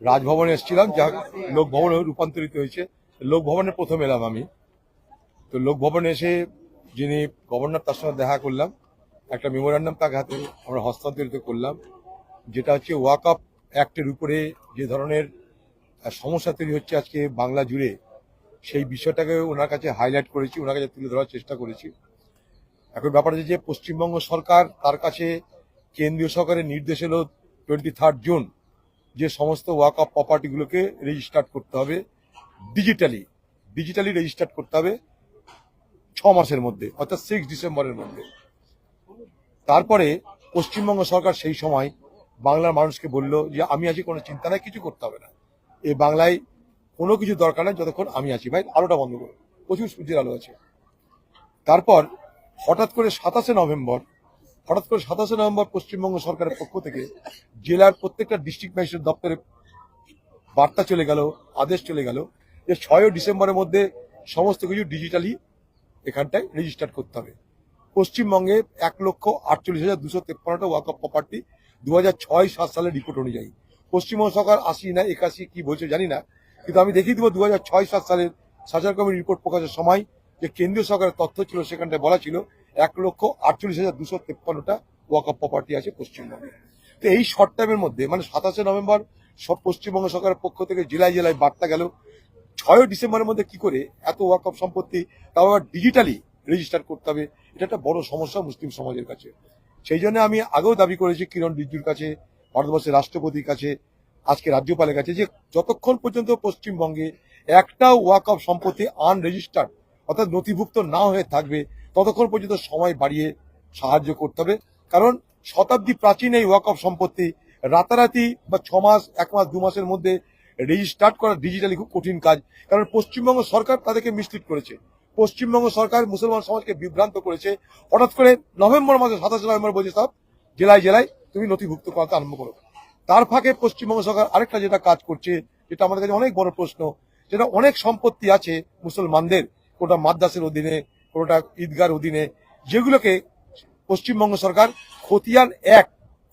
রাজভবনে এসেছিলাম, যা লোকভবনে রূপান্তরিত হয়েছে। লোকভবনে প্রথম এলাম আমি। তো লোকভবনে এসে যিনি গভর্নর, তার সঙ্গে দেখা করলাম। একটা মেমোরান্ডাম তার হাতে আমরা হস্তান্তরিত করলাম, যেটা হচ্ছে ওয়াক আপ অ্যাক্টের উপরে যে ধরনের সমস্যা তৈরি হচ্ছে আজকে বাংলা জুড়ে, সেই বিষয়টাকে ওনার কাছে হাইলাইট করেছি, ওনার কাছে তুলে ধরার চেষ্টা করেছি। এখন ব্যাপার হচ্ছে যে, পশ্চিমবঙ্গ সরকার তার কাছে কেন্দ্রীয় সরকারের নির্দেশ এলো টোয়েন্টি থার্ড জুন যে সমস্ত ওয়াক আপ প্রপার্টিগুলোকে রেজিস্টার্ড করতে হবে ডিজিটালি ডিজিটালি রেজিস্টার করতে হবে ছ মাসের মধ্যে, অর্থাৎ সিক্স ডিসেম্বরের মধ্যে। তারপরে পশ্চিমবঙ্গ সরকার সেই সময় বাংলার মানুষকে বলল যে, আমি আছি, কোনো চিন্তা নাই, কিছু করতে হবে না। এই বাংলায় কোনো কিছু দরকার নেই, যতক্ষণ আমি আছি। ভাই, আলোটা বন্ধ করো। প্রচুর সূর্যের আলো আছে। তারপর হঠাৎ করে সাতাশে নভেম্বর হঠাৎ করে সাতাশে নভেম্বর পশ্চিমবঙ্গ সরকারের পক্ষ থেকে জেলার প্রত্যেকটা ডিস্ট্রিক্ট ম্যাজিস্ট্রেট দপ্তরে বার্তা চলে গেল, আদেশ চলে গেল যে ছয় ডিসেম্বরের মধ্যে সমস্ত কিছু ডিজিটালি এখানটায় রেজিস্টার করতে হবে। পশ্চিমবঙ্গে এক লক্ষ আটচল্লিশ হাজার দুশো তেপ্পান্নটা ওয়াক অফ প্রপার্টি দু হাজার ছয় সাত সালের রিপোর্ট অনুযায়ী। পশ্চিমবঙ্গ সরকার আশি না, একাশি কি বলছে জানি না, কিন্তু আমি দেখিয়ে দিব দু হাজার ছয় সাত সালের সাজার কমিটির রিপোর্ট প্রকাশের সময় যে কেন্দ্রীয় সরকারের তথ্য ছিল সেখানটায় বলা ছিল এক লক্ষ আটচল্লিশ হাজার দুশো তেপ্পান্নটা ওয়াক অফ প্রপার্টি আছে পশ্চিমবঙ্গে। তো এই শর্ট টাইমের মধ্যে মানে সাতাশে নভেম্বর, সব পশ্চিমবঙ্গ সরকারের পক্ষ থেকে জেলায় জেলায় বার্তা গেল ছয় ডিসেম্বরের মধ্যে কি করে এত ওয়াক অফ সম্পত্তি তাও আবার ডিজিটালি রেজিস্টার করতে হবে, এটা একটা বড় সমস্যা মুসলিম সমাজের কাছে। সেই জন্য আমি আগেও দাবি করেছি কিরণ রিজিজুর কাছে, ভারতবর্ষের রাষ্ট্রপতির কাছে, আজকে রাজ্যপালের কাছে যে যতক্ষণ পর্যন্ত পশ্চিমবঙ্গে একটা ওয়াক অফ সম্পত্তি আনরেজিস্টার্ড অর্থাৎ নথিভুক্ত না হয়ে থাকবে ততক্ষণ পর্যন্ত সময় বাড়িয়ে সাহায্য করতে হবে। কারণ শতাব্দী প্রাচীন এই ওয়াক অফ সম্পত্তি রাতারাতি বা ছ মাস, এক মাস, দু মাসের মধ্যে রেজিস্টার্ট করা ডিজিটালি খুব কঠিন কাজ। কারণ পশ্চিমবঙ্গ সরকার তাদেরকে মিসলিড করেছে। পশ্চিমবঙ্গ সরকার মুসলমান সমাজকে বিভ্রান্ত করেছে। হঠাৎ করে নভেম্বর মাসে সাতাশে নভেম্বর বলছে সব, জেলায় জেলায় তুমি নথিভুক্ত করাতে আরম্ভ করো। তার ফাঁকে পশ্চিমবঙ্গ সরকার আরেকটা যেটা কাজ করছে, যেটা আমাদের কাছে অনেক বড় প্রশ্ন, যেটা অনেক সম্পত্তি আছে মুসলমানদের কোনটা মাদ্রাসের অধীনে কোনটা ঈদগার অধীনে, যেগুলোকে পশ্চিমবঙ্গ সরকার খতিয়ান এক,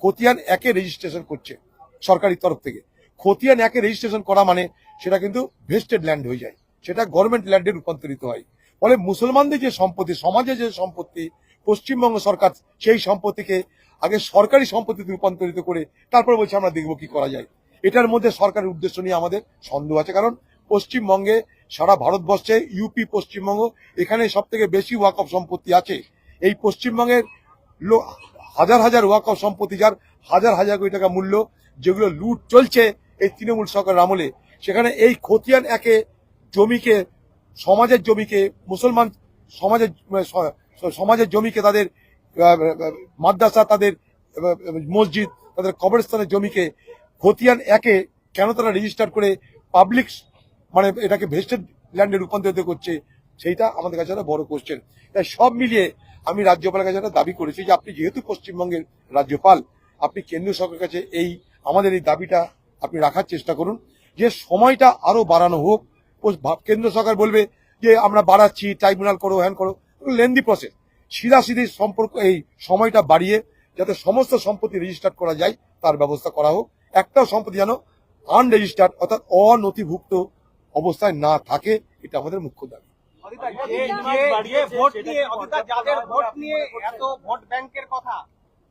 খতিয়ান একে রেজিস্ট্রেশন করছে সরকারি তরফ থেকে। খতিয়ান একে রেজিস্ট্রেশন করা মানে সেটা কিন্তু ভেস্টেড ল্যান্ড হয়ে যায়। সেটা গভর্নমেন্ট ল্যান্ডে রূপান্তরিত হয়। ফলে মুসলমানদের যে সম্পত্তি, সমাজে যে সম্পত্তি, পশ্চিমবঙ্গ সরকার সেই সম্পত্তিকে আগে সরকারি সম্পত্তিতে রূপান্তরিত করে তারপর বলছে আমরা দেখব কি করা যায়। এটার মধ্যে সরকারের উদ্দেশ্য নিয়ে আমাদের সন্দেহ আছে। কারণ পশ্চিমবঙ্গে সারা ভারতবর্ষে ইউপি পশ্চিমবঙ্গ, এখানে সব থেকে বেশি ওয়াকফ সম্পত্তি আছে। এই পশ্চিমবঙ্গের হাজার হাজার ওয়াকফ সম্পত্তি যার হাজার হাজার কোটি টাকা মূল্য, যেগুলো লুট চলছে এই তৃণমূল সরকারের আমলে। সেখানে এই খতিয়ান একে জমিকে, সমাজের জমিকে, মুসলমান সমাজের স- সমাজের জমিকে তাদের মাদ্রাসা, তাদের মসজিদ, তাদের কবরস্থানের জমিকে খতিয়ান একে কেন তারা রেজিস্টার করে? পাবলিক মানে এটাকে ভেস্টেড ল্যান্ডে রূপান্তরিত করছে, সেইটা আমাদের কাছে একটা বড় কোশ্চেন তাই সব মিলিয়ে আমি রাজ্যপালের কাছে একটা দাবি করেছি যে আপনি যেহেতু পশ্চিমবঙ্গের রাজ্যপাল, আপনি কেন্দ্রীয় সরকারের কাছে এই, আমাদের এই দাবিটা আপনি রাখার চেষ্টা করুন। যে সময়টা আরও বাড়ানো হোক কেন্দ্র সরকার বলবে যে আমরা বাড়াচ্ছি ট্রাইব্যুনাল করো, হ্যান করো লেন্দি প্রসেস সিধাসিধি সম্পর্ক, এই সময়টা বাড়িয়ে যাতে সমস্ত সম্পত্তি রেজিস্টার করা যায়, তার ব্যবস্থা করা হোক। একটাও সম্পত্তি যেন আনরেজিস্টার্ড অর্থাৎ অনথিভুক্ত অবস্থায় না থাকে এটা আমাদের মুখ্য দাবি।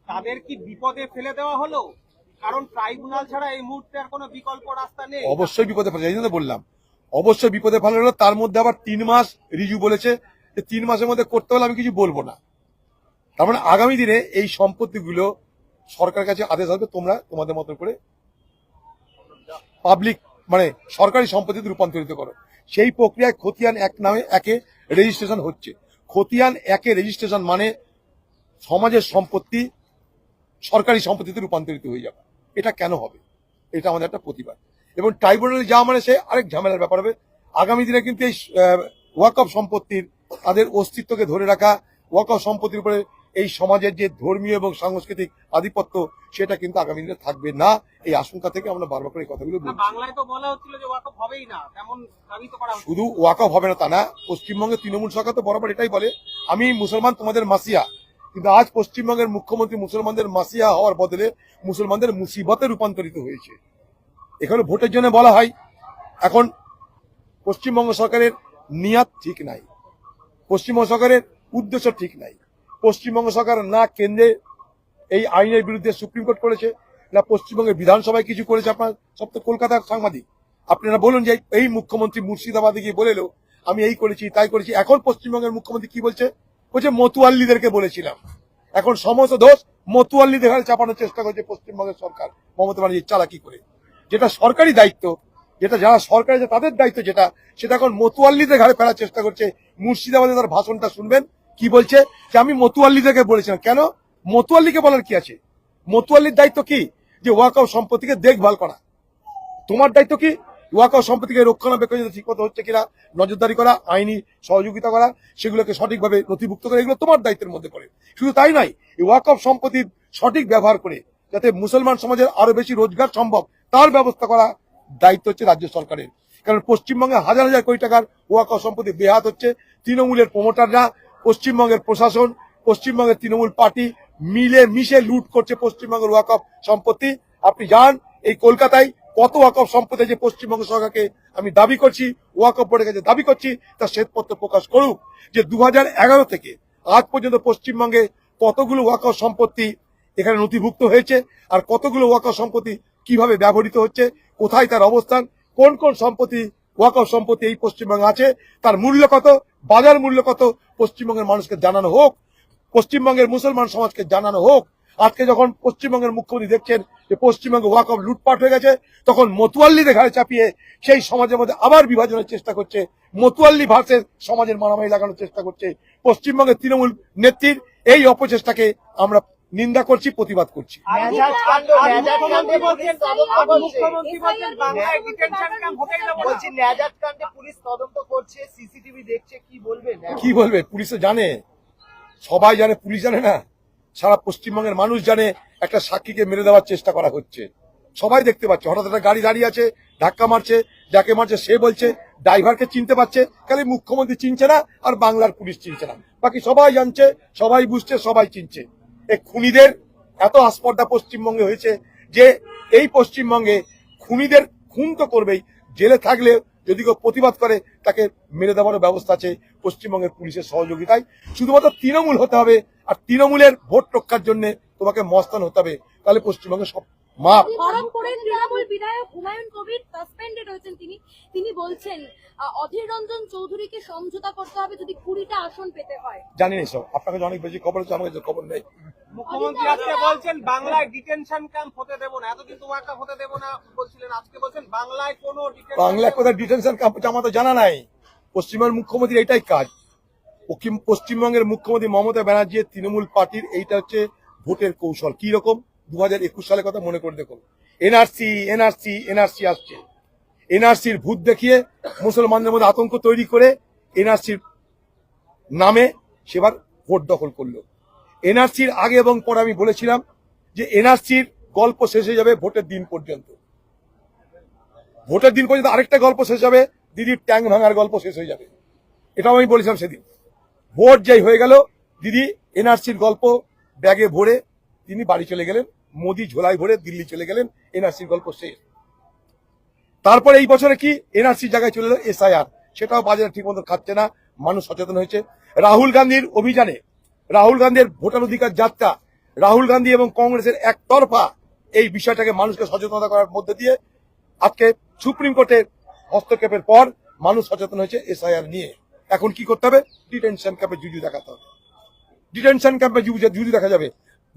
তাদের কি বিপদে ফেলে দেওয়া হলো? কারণ ট্রাইব্যুনাল ছাড়া এই মুহূর্তে আর কোনো বিকল্প রাস্তা নেই। অবশ্যই বিপদে ফেলে বললাম। অবশ্যই বিপদে ফেলে হলো তার মধ্যে আবার তিন মাস রিজু বলেছে যে তিন মাসের মধ্যে করতে হলে আমি কিছু বলব না। তার মানে আগামী দিনে এই সম্পত্তিগুলো সরকারের কাছে আদেশ হবে তোমরা তোমাদের মতো করে পাবলিক মানে সরকারি সম্পত্তিতে রূপান্তরিত করো। সেই প্রক্রিয়ায় খতিয়ান এক নামে একে রেজিস্ট্রেশন হচ্ছে। খতিয়ান একে রেজিস্ট্রেশন মানে সমাজের সম্পত্তি সরকারি সম্পত্তিতে রূপান্তরিত হয়ে যাবে। এটা কেন হবে? এটা আমাদের একটা প্রতিবাদ। এবং ট্রাইব্যুনালে যাওয়া মানে সে আরেক ঝামেলার ব্যাপার হবে। আগামী দিনে কিন্তু এই ওয়াকফ সম্পত্তির তাদের অস্তিত্বকে ধরে রাখা ওয়াকফ সম্পত্তির উপরে এই সমাজের যে ধর্মীয় এবং সাংস্কৃতিক আধিপত্য সেটা কিন্তু আগামী দিনে থাকবে না। এই আশঙ্কা থেকে আমরা বারবার করে এই কথাগুলো বলছি। বাংলায় তো বলা হচ্ছিল যে ওয়াকফ হবেই না তেমন দাবি তো করা শুধু ওয়াকফ হবে না তা না পশ্চিমবঙ্গের তৃণমূল সরকার তো বরাবর এটাই বলে আমি মুসলমান তোমাদের মাসিয়া কিন্তু আজ পশ্চিমবঙ্গের মুখ্যমন্ত্রী মুসলমানদের মাসিয়া হওয়ার বদলে মুসলমানদের মুসিবতে রূপান্তরিত হয়েছে। এখানে ভোটের জন্য বলা হয় এখন পশ্চিমবঙ্গ সরকারের নিয়াত ঠিক নাই। পশ্চিমবঙ্গ সরকারের উদ্দেশ্য ঠিক নাই। পশ্চিমবঙ্গ সরকার না কেন্দ্রে এই আইনের বিরুদ্ধে সুপ্রিম কোর্ট করেছে, না পশ্চিমবঙ্গের বিধানসভায় কিছু করেছে আপনার, সব তো কলকাতার সাংবাদিক। আপনারা বলুন যে এই মুখ্যমন্ত্রী মুর্শিদাবাদে গিয়ে বলেলো আমি এই করেছি, তাই করেছি, এখন পশ্চিমবঙ্গের মুখ্যমন্ত্রী কি বলছে? বলছে, মতুয়াল্লিদেরকে বলেছিলাম। এখন সমস্ত দোষ মতুয়াল্লিদের ঘাড়ে চাপানোর চেষ্টা করছে পশ্চিমবঙ্গের সরকার, মমতা ব্যানার্জির চালাকি করে। যেটা সরকারি দায়িত্ব, যেটা যারা সরকারি তাদের দায়িত্ব যেটা, সেটা এখন মতুয়াল্লিদের ঘাড়ে ফেলার চেষ্টা করছে, মুর্শিদাবাদে তার ভাষণটা শুনবেন কি বলছে? যে আমি মতুয়াল্লি থেকে বলেছিলাম। কেন? মতুয়াল্লিকে বলার কি আছে? মতুয়াল্লির দায়িত্ব কি? যে ওয়াকাও সম্পত্তিকে দেখভাল করা। তোমার দায়িত্ব কি? ওয়াকাও সম্পত্তিকে রক্ষণাবেক্ষণ ঠিক মতো হচ্ছে কিনা, নজরদারি করা, আইনি সহযোগিতা করা, সেগুলোকে সঠিকভাবে নথিভুক্ত করা এগুলো তোমার দায়িত্বের মধ্যে পড়ে। শুধু তাই নয়, এই ওয়াকফ সম্পত্তির সঠিক ব্যবহার করে যাতে মুসলমান সমাজের আরও বেশি রোজগার সম্ভব, তার ব্যবস্থা করা দায়িত্ব হচ্ছে রাজ্য সরকারের। কারণ পশ্চিমবঙ্গে হাজার হাজার কোটি টাকার ওয়াকফ সম্পত্তি বেহাত হচ্ছে, তৃণমূলের প্রমোটাররা পশ্চিমবঙ্গের প্রশাসন, পশ্চিমবঙ্গের তৃণমূল পার্টি মিলে মিশে লুট করছে পশ্চিমবঙ্গের ওয়াকফ সম্পত্তি। আপনি যান এই কলকাতায়, কত ওয়াকফ সম্পত্তি যে পশ্চিমবঙ্গ সরকারকে আমি দাবি করছি ওয়াকফ বোর্ডের কাছে দাবি করছি তার শ্বেতপত্র প্রকাশ করুক যে দু হাজার এগারো থেকে আজ পর্যন্ত পশ্চিমবঙ্গে কতগুলো ওয়াকফ সম্পত্তি এখানে নথিভুক্ত হয়েছে আর কতগুলো ওয়াকফ সম্পত্তি কীভাবে ব্যবহৃত হচ্ছে, কোথায় তার অবস্থান, কোন কোন সম্পত্তি ওয়াকফ সম্পত্তি এই পশ্চিমবঙ্গে আছে, তার মূল্য কত, বাজার মূল্য কত, পশ্চিমবঙ্গের মানুষকে জানানো হোক, পশ্চিমবঙ্গের মুসলমান সমাজকে জানানো হোক। আজকে যখন পশ্চিমবঙ্গের মুখ্যমন্ত্রী দেখছেন যে পশ্চিমবঙ্গে ওয়াকফ লুটপাট হয়ে গেছে, তখন মতুয়াল্লিদের ঘাড়ে চাপিয়ে সেই সমাজের মধ্যে আবার বিভাজনের চেষ্টা করছে। মতুয়াল্লি ভার্সেস সমাজের মারামারি লাগানোর চেষ্টা করছে। পশ্চিমবঙ্গের তৃণমূল নেত্রীর এই অপচেষ্টাকে আমরা নিন্দা করছি প্রতিবাদ করছি। কি বলবে? পুলিশ তো জানে। সবাই জানে পুলিশ জানে না। সারা পশ্চিমবঙ্গের মানুষ জানে একটা সাক্ষীকে মেরে দেওয়ার চেষ্টা করা হচ্ছে। সবাই দেখতে পাচ্ছে। হঠাৎ একটা গাড়ি দাঁড়িয়ে আছে ধাক্কা মারছে যাকে মারছে সে বলছে ড্রাইভারকে চিনতে পারছে। খালি মুখ্যমন্ত্রী চিনছে না আর বাংলার পুলিশ চিনছে না। বাকি সবাই জানছে সবাই বুঝছে সবাই চিনছে। এই খুনিদের এত আস্পর্ধা পশ্চিমবঙ্গে হয়েছে যে এই পশ্চিমবঙ্গে খুনিদের খুন তো করবেই। জেলে থাকলে যদি কেউ প্রতিবাদ করে, তাকে মেরে দেওয়ারও ব্যবস্থা আছে পশ্চিমবঙ্গের পুলিশের সহযোগিতায়। শুধুমাত্র তৃণমূল হতে হবে, আর তৃণমূলের ভোট রক্ষার জন্য তোমাকে মস্তান হতে হবে। তাহলে পশ্চিমবঙ্গে সব মাপ খড়গপুরের তৃণমূল বিধায়ক হুমায়ুন কবির সাসপেন্ডেড হয়েছেন তিনি। তিনি বলছেন অধীর রঞ্জন চৌধুরীকে সমঝোতা করতে হবে যদি কুড়িটা আসন পেতে হয়। জানি না সব আপনার অনেক বেশি খবর আছে আমার খবর নেই। মুখ্যমন্ত্রী আজকে বলছেন বাংলায় ডিটেনশন ক্যাম্প হতে দেবো না। এতদিন তো ওয়াকফ হতে দেবো না বলছিলেন আজকে বলছেন বাংলায় কোনো বাংলায় কোথায় ডিটেনশন ক্যাম্প হচ্ছে আমার তো জানা নাই। পশ্চিমবঙ্গের মুখ্যমন্ত্রীর এটাই কাজ। পশ্চিমবঙ্গের মুখ্যমন্ত্রী মমতা ব্যানার্জি তৃণমূল পার্টির এইটা হচ্ছে ভোটের কৌশল। কি রকম? দু হাজার একুশ সালের কথা মনে করে দেখুন। এনআরসি এনআরসি এনআরসি আসছে। এনআরসির ভূত দেখিয়ে মুসলমানদের মধ্যে আতঙ্ক তৈরি করে এনআরসির নামে সেবার ভোট দখল করল। এনআরসির আগে এবং পরে আমি বলেছিলাম যে এনআরসির গল্প শেষ হয়ে যাবে ভোটের দিন পর্যন্ত। ভোটের দিন পর্যন্ত আরেকটা গল্প শেষ হবে, দিদির ট্যাং ভাঙার গল্প শেষ হয়ে যাবে। এটাও আমি বলেছিলাম সেদিন। ভোট যেই হয়ে গেল, দিদি এনআরসির গল্প ব্যাগে ভরে তিনি বাড়ি চলে গেলেন মোদি ঝোলায় ভরে দিল্লি চলে গেলেন, এনআরসির গল্প শেষ। তারপরে এই বছরে কি এনআরসির জায়গায় চলে এলো এসআইআর? সেটাও বাজারে ঠিক মতো খাচ্ছে না, মানুষ সচেতন হয়েছে। রাহুল গান্ধীর অভিযানে, রাহুল গান্ধীর ভোটার অধিকার যাত্রা, রাহুল গান্ধী এবং কংগ্রেসের একতরফা, এই বিষয়টাকে মানুষকে সচেতনতা করার মধ্যে দিয়ে আজকে সুপ্রিম কোর্টের হস্তক্ষেপের পর মানুষ সচেতন হয়েছে এসআইআর নিয়ে। এখন কি করতে হবে? ডিটেনশন ক্যাম্পে জুজু দেখাতে হবে। ডিটেনশন ক্যাম্পে জুজু দেখা যাবে।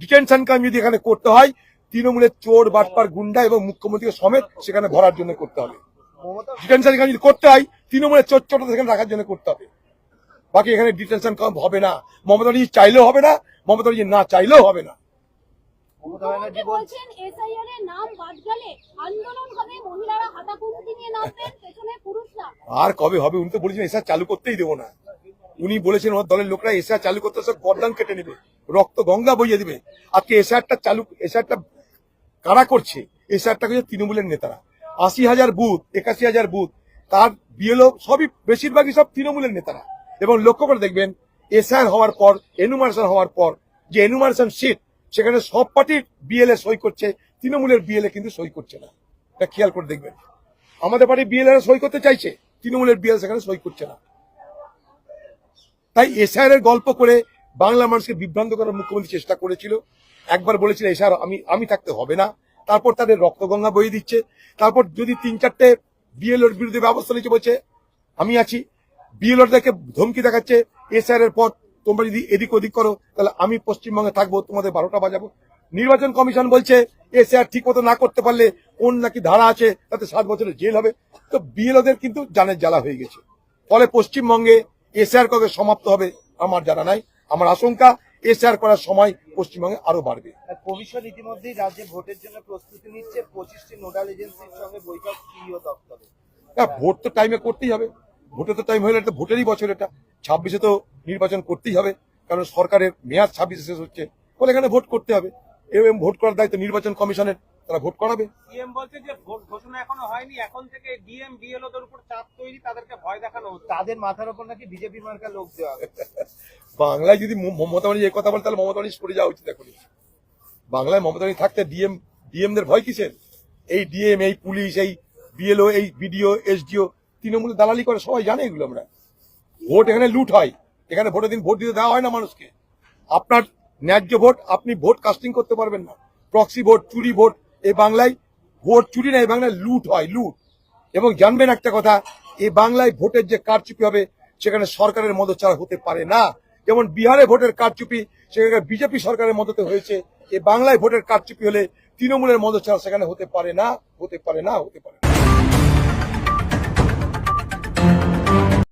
ডিটেনশন ক্যাম্প যদি এখানে করতে হয় তৃণমূলের চোর বাটপার গুন্ডা এবং মুখ্যমন্ত্রীকে সমেত সেখানে ভরার জন্য করতে হবে। ডিটেনশন ক্যাম্প যদি করতে হয় তৃণমূলের চোর চোর সেখানে রাখার জন্য করতে হবে। বাকি এখানে ডিটেনশন ক্যাম্প হবে না। মমতা ব্যানার্জি চাইলেও হবে না মমতা ব্যানার্জি না চাইলেও হবে না। আর কবে হবে উনি তো বলেছেন এসআর চালু করতেই দেবো না। উনি বলেছেন ওর দলের লোকরা এসআর চালু করতে সব গরদান কেটে নেবে, রক্ত গঙ্গা বইয়ে দিবে। আজকে এসআরটা চালু, এসআরটা কারা করছে? এসআরটা করছে তৃণমূলের নেতারা। আশি হাজার বুথ, একাশি হাজার বুথ, তার বিএলও সবই বেশিরভাগই সব তৃণমূলের নেতারা। এবং লক্ষ্য করে দেখবেন, এসআর হওয়ার পর, এনুমারেশন হওয়ার পর, যে এনুমারেশন সিট, সেখানে সব পার্টির বিএলএ সই করছে, তৃণমূলের বিএলএ কিন্তু সই করছে না। খেয়াল করে দেখবেন। আমাদের পার্টি বিএলএ সই করতে চাইছে, তৃণমূলের বিএল সেখানে সই করছে না। তাই এসআইআর এর গল্প করে বাংলা মানুষকে বিভ্রান্ত করার মুখ্যমন্ত্রী চেষ্টা করেছিল। একবার বলেছিল এসআর আমি আমি থাকতে হবে না। তারপর তাদের রক্তগঙ্গা বয়ে দিচ্ছে। তারপর যদি তিন চারটে বিএলওর বিরুদ্ধে ব্যবস্থা নিচ্ছে, বলছে, আমি আছি। বিএলওরদেরকে ধমকি দেখাচ্ছে এসআর এর পর তোমরা যদি এদিক ওদিক করো, তাহলে আমি পশ্চিমবঙ্গে থাকব, তোমাদের বারোটা বাজাবো। নির্বাচন কমিশন বলছে এসআর ঠিক মতো না করতে পারলে কোন নাকি ধারা আছে, তাতে সাত বছরের জেল হবে। তো বিএলওদের কিন্তু জানের জ্বালা হয়ে গেছে। ফলে পশ্চিমবঙ্গে এসআর কবে সমাপ্ত হবে আমার জানা নাই। আমার আশঙ্কা এসআর করার সময় পশ্চিমবঙ্গে আরও বাড়বে। কমিশন ইতিমধ্যেই রাজ্যে ভোটের জন্য প্রস্তুতি নিচ্ছে। পঁচিশটি নোডাল এজেন্সির সঙ্গে বৈঠক সিইও দপ্তরে। হ্যাঁ ভোট তো টাইমে করতেই হবে। ভোটে তো টাইম হলে এটা ভোটেরই বছর এটা। ছাব্বিশে তো নির্বাচন করতেই হবে কারণ সরকারের মেয়াদ ছাব্বিশে শেষ হচ্ছে। ফলে এখানে ভোট করতে হবে। এবং ভোট করার দায়িত্ব নির্বাচন কমিশনের। তারা ভোট করাবে। সিএম বলছে যে ভোট ঘোষণা এখনও হয়নি এখন থেকে ডিএম বিএলওদের উপর চাপ তৈরি তাদেরকে ভয় দেখানো তাদের মাথার উপর নাকি বিজেপি মার্কা লোক দেওয়া বাংলায় যদি মমতা ব্যানার্জি এই কথা বলে তাহলে মমতা সরে যাওয়া উচিত এখন। বাংলায় মমতা ব্যানার্জি থাকতে ডিএম ডিএম দের ভয় কিসের? এই ডিএম এই পুলিশ এই বিএলও এই বিডিও এসডিও তৃণমূল দালালি করে সবাই জানে এগুলো আমরা। ভোট এখানে লুট হয়। এখানে ভোটের দিন ভোট দিতে দেওয়া হয় না মানুষকে। আপনার ন্যায্য ভোট আপনি ভোট কাস্টিং করতে পারবেন না। প্রক্সি ভোট চুরি ভোট এই বাংলায় ভোট চুরি না এই বাংলায় লুট হয়, লুট। এবং জানবেন একটা কথা এই বাংলায় ভোটের যে কারচুপি হবে, সেখানে সরকারের ছাড়া হতে পারে না। যেমন বিহারে ভোটের কারচুপি, সেখানে বিজেপি সরকারের মদতে হয়েছে এই বাংলায় ভোটের কারচুপি হলে তৃণমূলের ছাড়া সেখানে হতে পারে না, হতে পারে না, হতে পারে না।